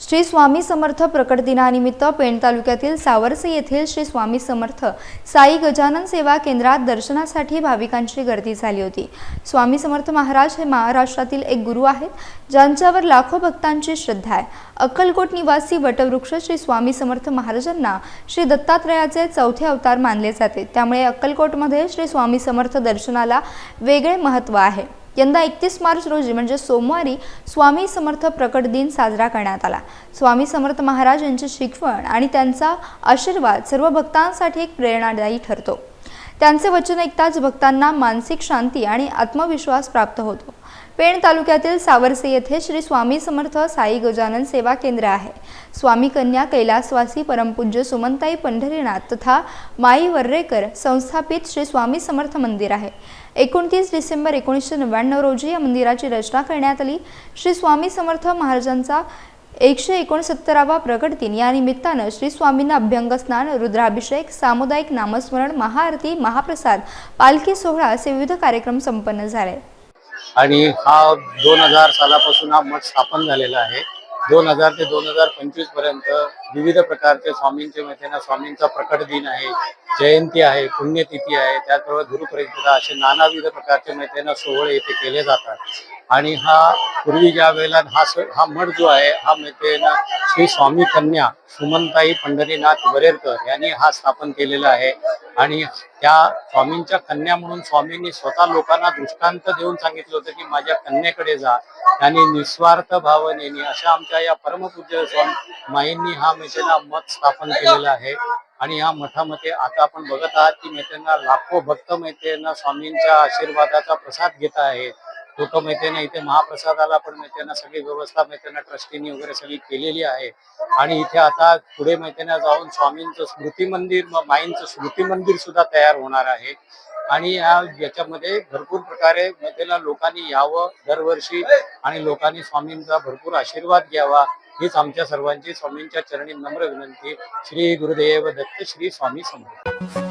श्री स्वामी समर्थ प्रकट दिनानिमित्त पेण तालुक्यातील सावरसे येथील श्री स्वामी समर्थ साई गजानन सेवा केंद्रात दर्शनासाठी भाविकांची गर्दी झाली होती. स्वामी समर्थ महाराज हे महाराष्ट्रातील एक गुरु आहेत ज्यांच्यावर लाखो भक्तांची श्रद्धा आहे. अक्कलकोट निवासी वटवृक्ष श्री स्वामी समर्थ महाराजांना श्री दत्तात्रयाचे चौथे अवतार मानले जाते. त्यामुळे अक्कलकोटमध्ये श्री स्वामी समर्थ दर्शनाला वेगळे महत्त्व आहे. यंदा एकतीस मार्च रोजी म्हणजे सोमवारी स्वामी समर्थ प्रकट दिन साजरा करण्यात आला. स्वामी समर्थ महाराज यांची शिकवण आणि त्यांचा आशीर्वाद सर्व भक्तांसाठी एक प्रेरणादायी ठरतो. त्यांचे वचन ऐकताच भक्तांना मानसिक शांती आणि आत्मविश्वास प्राप्त होतो. पेण तालुक्यातील सावरसे येथे श्री स्वामी समर्थ साई गजानन सेवा केंद्र आहे. स्वामी कन्या कैलासवासी परमपूज्य सुमनताई पंढरीनाथ तथा माई वर्रेकर संस्थापित श्री स्वामी समर्थ मंदिर आहे. एकोणतीस डिसेंबर एकोणीसशे नव्याण्णव रोजी या मंदिराची रचना करण्यात आली. श्री स्वामी समर्थ महाराजांचा एकशे एकोणसत्तरावा प्रगट दिन या निमित्तानं श्री स्वामींना अभ्यंगस्नान रुद्राभिषेक सामुदायिक नामस्मरण महाआरती महाप्रसाद पालखी सोहळा असे विविध कार्यक्रम संपन्न झाले. आणि हा दोन हजार सालापासून हा मठ स्थापन झालेला आहे. दोन हजार ते दोन हजार पंचवीसपर्यंत विविध प्रकारचे स्वामींचे मैत्रिणी स्वामींचा प्रकट दिन आहे जयंती आहे पुण्यतिथी आहे. त्याचबरोबर गुरुपरिषदा असे नानाविध प्रकारचे मैत्रिणी सोहळे येथे केले जातात. आणि हा पूर्वी ज्या वेळेला हा हा मठ जो आहे हा मैत्रिणी श्री स्वामी कन्या सुमनताई पंढरीनाथ वरेरकर यांनी हा स्थापन केलेला आहे. आणि त्या स्वामींच्या कन्या म्हणून स्वामींनी स्वतः लोकांना दृष्टांत देऊन सांगितलं होतं की माझ्या कन्येकडे जा. त्यांनी निस्वार्थ भावनेने अशा आमच्या या परमपूज्य स्वामी माईंनी हा मैत्रिणा मठ स्थापन केलेला आहे. आणि या मठामध्ये आता आपण बघत आहात की मैत्रिणा लाखो भक्त मैत्रिणा स्वामींच्या आशीर्वादाचा प्रसाद घेत आहे तो तो इथे महाप्रसादाला पण मैत्रिणा सगळी व्यवस्था मैत्रिणा ट्रस्टीनी वगैरे सगळी केलेली आहे. आणि इथे आता पुढे मैत्रिणा जाऊन स्वामींचं स्मृती मंदिर माईंचं स्मृती मंदिर सुद्धा तयार होणार आहे. आणि या याच्यामध्ये भरपूर प्रकारे मैत्रिणा लोकांनी यावं दरवर्षी आणि लोकांनी स्वामींचा भरपूर आशीर्वाद घ्यावा हीच आमच्या सर्वांची स्वामींच्या चरणी नम्र विनंती. श्री गुरुदेव दत्त श्री स्वामी समर्थ.